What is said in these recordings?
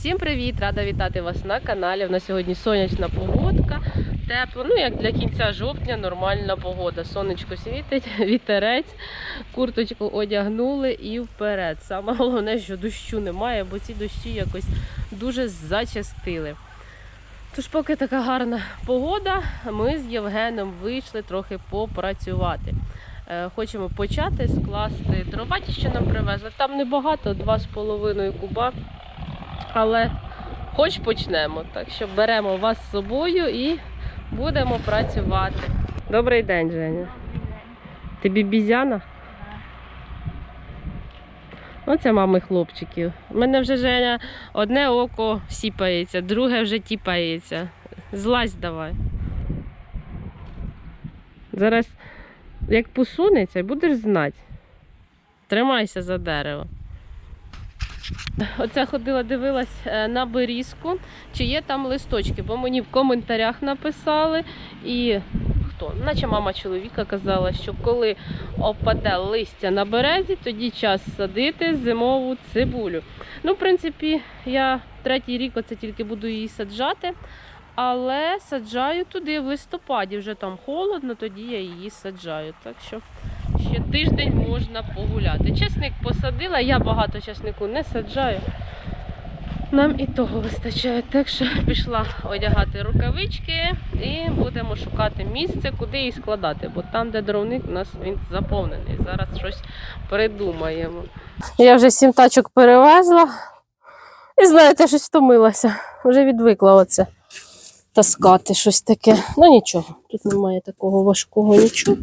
Всім привіт! Рада вітати вас на каналі. У нас сьогодні сонячна погодка. Тепло, ну як для кінця жовтня, нормальна погода. Сонечко світить, вітерець, курточку одягнули і вперед. Саме головне, що дощу немає, бо ці дощі якось дуже зачастили. Тож, поки така гарна погода, ми з Євгеном вийшли трохи попрацювати. Е, Хочемо почати скласти дрова, ті, що нам привезли. Там небагато, 2,5 куба. Але хоч почнемо. Так що беремо вас з собою і будемо працювати. Добрий день, Женя. Ти бібізяна? Оце мами хлопчиків. У мене вже Женя одне око сіпається, друге вже тіпається. Злазь давай. Зараз як посунеться, будеш знати. Тримайся за дерево. Оце ходила, дивилась е, на берізку, чи є там листочки, бо мені в коментарях написали. І хто? Наче мама чоловіка казала, що коли опаде листя на березі, тоді час садити зимову цибулю. Ну, в принципі, я третій рік оце тільки буду її саджати, але саджаю туди в листопаді, вже там холодно, тоді я її саджаю. Так що тиждень можна погуляти. Чесник посадила, я багато чеснику не саджаю. Нам і того вистачає. Так що пішла одягати рукавички і будемо шукати місце, куди її складати, бо там, де дровник, у нас він заповнений. Зараз щось придумаємо. Я вже сім тачок перевезла і знаєте, щось втомилася. Вже відвикла оце таскати щось таке. Ну нічого, тут немає такого важкого нічого.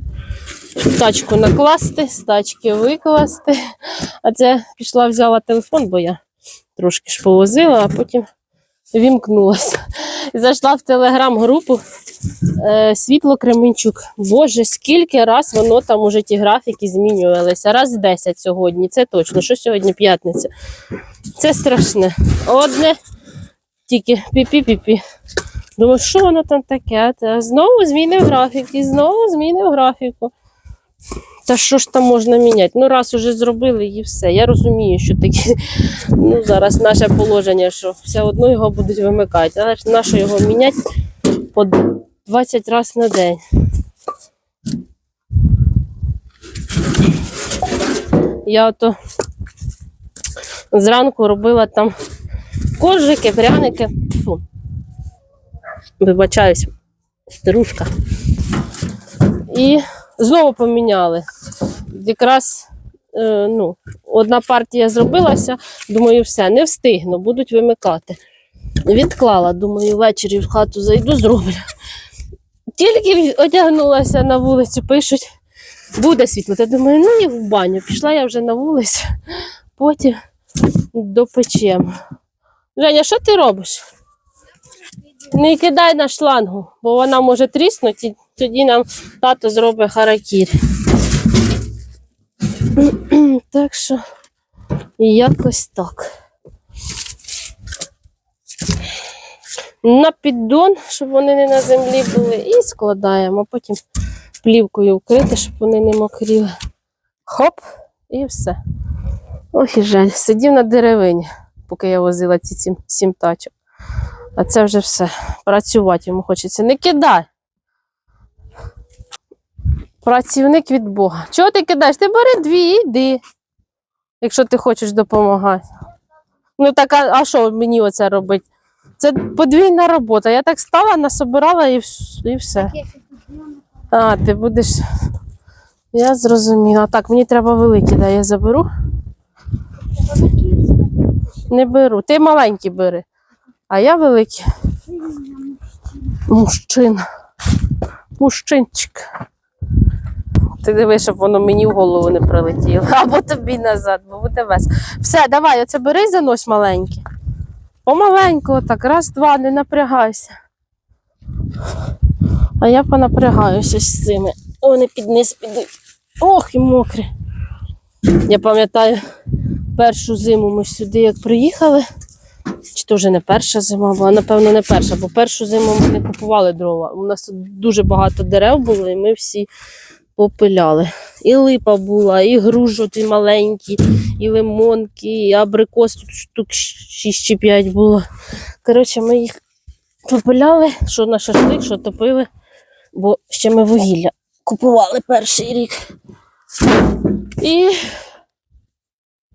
Тачку накласти, з тачки викласти. А це пішла, взяла телефон, бо я трошки ж повозила, а потім вімкнулася. Зайшла в телеграм-групу е, Світло Кременчук. Боже, скільки раз воно там уже ті графіки змінювалися. Раз 10 сьогодні, це точно. Що сьогодні п'ятниця? Це страшне. Одне тільки пі-пі-пі-пі. Думаю, що воно там таке? Та знову змінив графік, і знову змінив графіку. Та що ж там можна міняти? Ну, раз уже зробили і все. Я розумію, що таке ну, зараз наше положення, що все одно його будуть вимикати. Але ж нащо його міняти по 20 разів на день? Я ото зранку робила там коржики, пряники. Фу. Вибачаюсь, старушка. І знову поміняли. Якраз е, ну, одна партія зробилася, думаю, все, не встигну, будуть вимикати. Відклала, думаю, ввечері в хату зайду, зроблю. Тільки одягнулася на вулицю, пишуть, буде світло. Та думаю, ну і в баню. Пішла я вже на вулицю, потім допечемо. Женя, що ти робиш? Не кидай на шлангу, бо вона може тріснути, тоді нам тато зробить харакір. Так що якось так. На піддон, щоб вони не на землі були, і складаємо, потім плівкою вкрити, щоб вони не мокріли. Хоп, і все. Ох і жаль, сидів на деревині, поки я возила ці сім, сім тачок. А це вже все. Працювати йому хочеться. Не кидай. Працівник від Бога. Чого ти кидаєш? Ти бери дві і йди, якщо ти хочеш допомагати. Ну так, а, а що мені оце робити? Це подвійна робота. Я так стала, насобирала і, і все. А, ти будеш. Я зрозуміла. Так, мені треба великі, да, я заберу. Не беру. Ти маленькі бери. А я великий. Мужчина. Мужчинчик. Ти диви, щоб воно мені в голову не прилетіло. Або тобі назад, бо буде весело. Все, давай, оце бери і занось маленькі. Помаленьку, отак, раз, два, не напрягайся. А я понапрягаюся з цими. Вони під низ підуть. Ох, і мокрі. Я пам'ятаю, першу зиму ми сюди як приїхали. Чи то вже не перша зима була, напевно, не перша, бо першу зиму ми не купували дрова. У нас тут дуже багато дерев було, і ми всі попиляли. І липа була, і гружоти маленькі, і лимонки, і абрикос тут штук 6 чи 5 було. Коротше, ми їх попиляли, що на шашлик, що топили, бо ще ми вугілля купували перший рік. І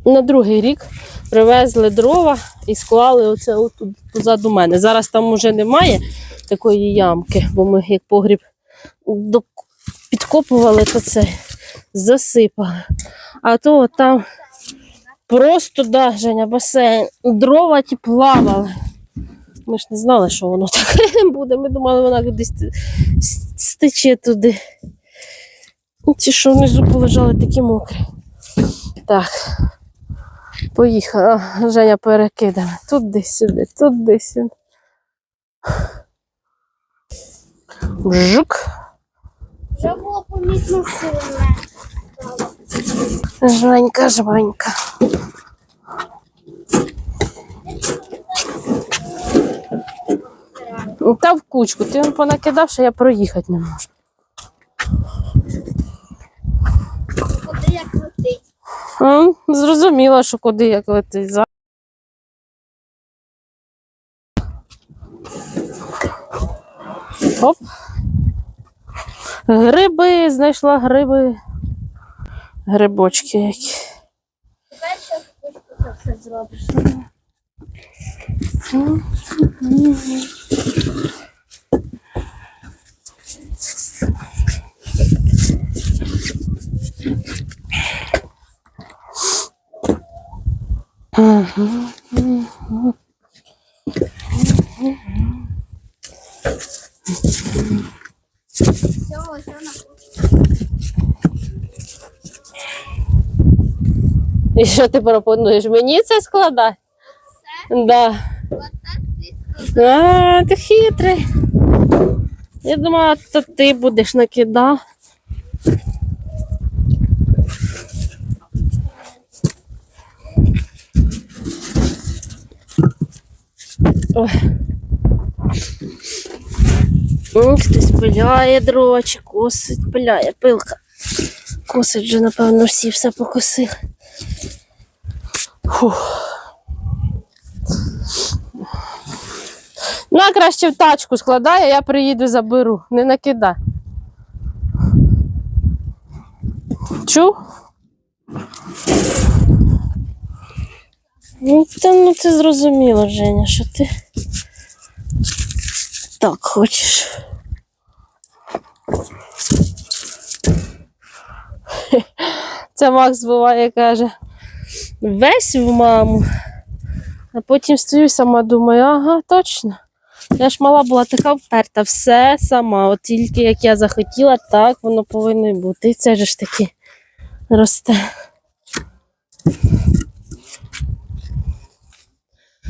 на другий рік привезли дрова і склали оце отут позаду мене. Зараз там уже немає такої ямки, бо ми як погріб підкопували, то це засипали. А то от там просто да, Женя, басейн, дрова ті плавали. Ми ж не знали, що воно таке буде. Ми думали, вона кудись стече туди. Ну, Ті, що внизу полежали, такі мокрі. Так. Поїхала. Женя перекидає. Туди-сюди, туди-сюди. Жук. Вже було помітно сильне. Жванька, жванька. Та в кучку. Ти понакидав, що я проїхати не можу. Куди як летить. М, Зрозуміла, що куди як летить. За- Оп. Гриби, знайшла гриби. Грибочки які. Все зробиш. Все, І що ти пропонуєш? Мені це складати? Да. Отак ти. А, ти хитрий. Я думала, то ти будеш накидав. Ой. М, Хтось пиляє дрова чи косить, пиляє пилка. Косить вже, напевно, всі все покосили. Фух. Ну, а краще в тачку складай, а я приїду заберу. Не накидай. Чув? Ну, та, ну це зрозуміло, Женя, що ти так хочеш. Це Макс буває каже. Весь в маму. А потім стою сама думаю, ага, точно. Я ж мала була така вперта, все сама. От тільки як я захотіла, так воно повинно бути. І це ж таки росте.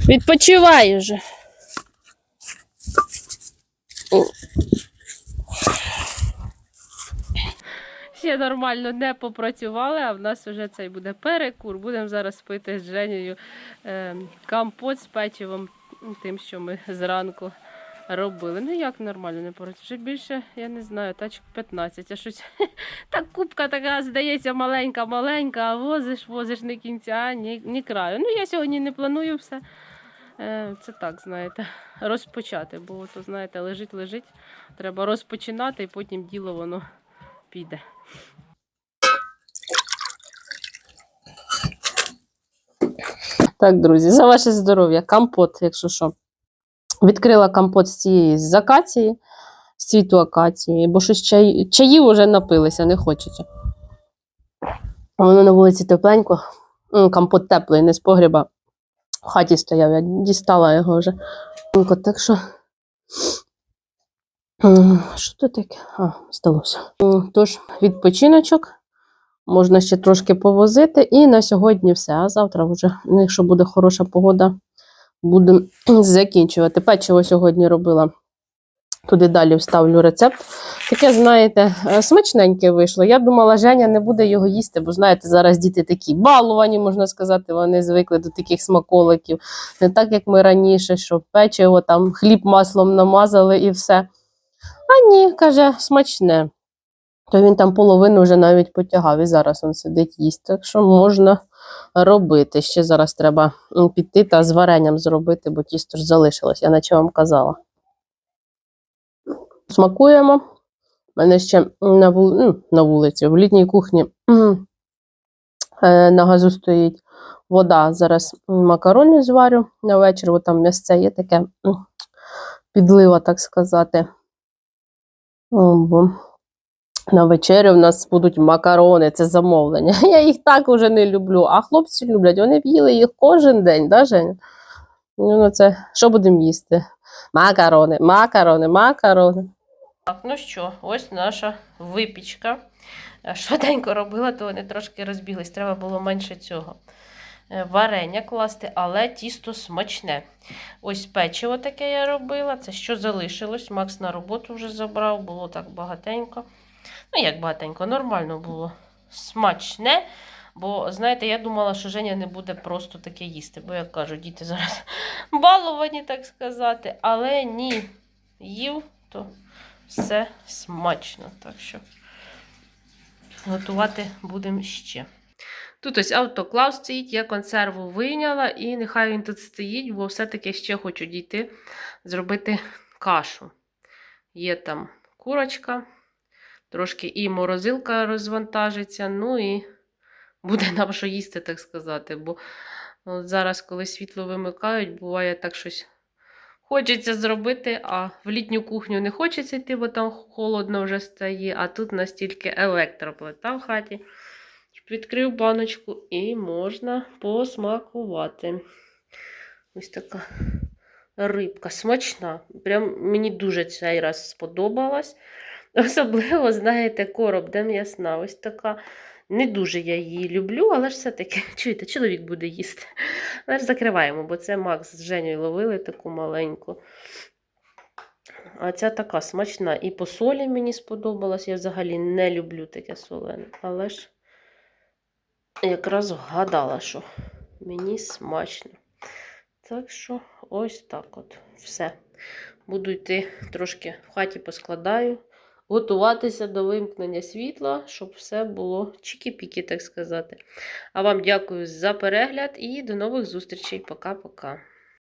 Відпочивай уже. Ще нормально не попрацювали, а в нас вже цей буде перекур. Будемо зараз пити з Женєю е, компот з печивом, тим, що ми зранку робили. Ну як нормально не попрацювали. Вже більше, я не знаю, тачок 15. А щось так кубка така, здається, маленька-маленька, а возиш, возиш ні кінця, ні, ні краю. Ну я сьогодні не планую все. Е, Це так, знаєте, розпочати, бо то, знаєте, лежить, лежить. Треба розпочинати і потім діло воно піде. Так, друзі, за ваше здоров'я. Компот, якщо що. Відкрила компот з цієї з акації, з цвіту акації, бо щось чай, чаїв вже напилися, не хочеться. А Воно на вулиці тепленько. Компот теплий, не з погріба. В хаті стояв, я дістала його вже. Так що. Що тут таке? А, здалося. М, Тож, відпочиночок. Можна ще трошки повозити. І на сьогодні все. А завтра вже, якщо буде хороша погода, будемо закінчувати. Печиво сьогодні робила. Туди далі вставлю рецепт. Таке, знаєте, е, смачненьке вийшло. Я думала, Женя не буде його їсти, бо знаєте, зараз діти такі балувані, можна сказати, вони звикли до таких смаколиків. Не так, як ми раніше, що печиво, там хліб маслом намазали і все. А ні, каже, смачне. то він там половину вже навіть потягав і зараз він сидить їсть. Так що можна робити. Ще зараз треба піти та з варенням зробити, бо тісто ж залишилось, я наче вам казала. Смакуємо. У мене ще на, вул... ну, на вулиці, в літній кухні е, на газу стоїть вода. Зараз макарони зварю на вечір, бо там м'ясце є таке підлива, так сказати. На вечерю в нас будуть макарони, це замовлення. Я їх так уже не люблю, а хлопці люблять. Вони б їли їх кожен день, да, Женя? Ну, ну це що будемо їсти? Макарони, макарони, макарони. Так, ну що, ось наша випічка. Е, Швиденько робила, то вони трошки розбіглись. Треба було менше цього. Е, Варення класти, але тісто смачне. Ось печиво таке я робила. Це що залишилось. Макс на роботу вже забрав, було так багатенько. Ну, як багатенько, нормально було. Смачне. Бо, знаєте, я думала, що Женя не буде просто таке їсти. Бо, як кажу, діти зараз баловані, так сказати. Але ні, їв, то все смачно. Так що готувати будемо ще. Тут ось автоклав стоїть, я консерву вийняла, і нехай він тут стоїть, бо все-таки ще хочу дійти зробити кашу. Є там курочка, трошки і морозилка розвантажиться, ну і буде нам що їсти, так сказати. Бо от зараз, коли світло вимикають, буває так щось хочеться зробити, а в літню кухню не хочеться йти, бо там холодно вже стає, а тут настільки електроплита в хаті. Відкрив баночку і можна посмакувати. Ось така рибка смачна. Прям мені дуже цей раз сподобалась. Особливо, знаєте, короб, де м'ясна. Ось така. Не дуже я її люблю, але ж все-таки, чуєте, чоловік буде їсти. Але ж закриваємо, бо це Макс з Женєю ловили таку маленьку. А ця така смачна. І по солі мені сподобалась. Я взагалі не люблю таке солене. Але ж якраз вгадала, що мені смачно. Так що ось так от. Все. Буду йти трошки в хаті поскладаю, готуватися до вимкнення світла, щоб все було чікі-пікі, так сказати. А вам дякую за перегляд і до нових зустрічей. Пока-пока.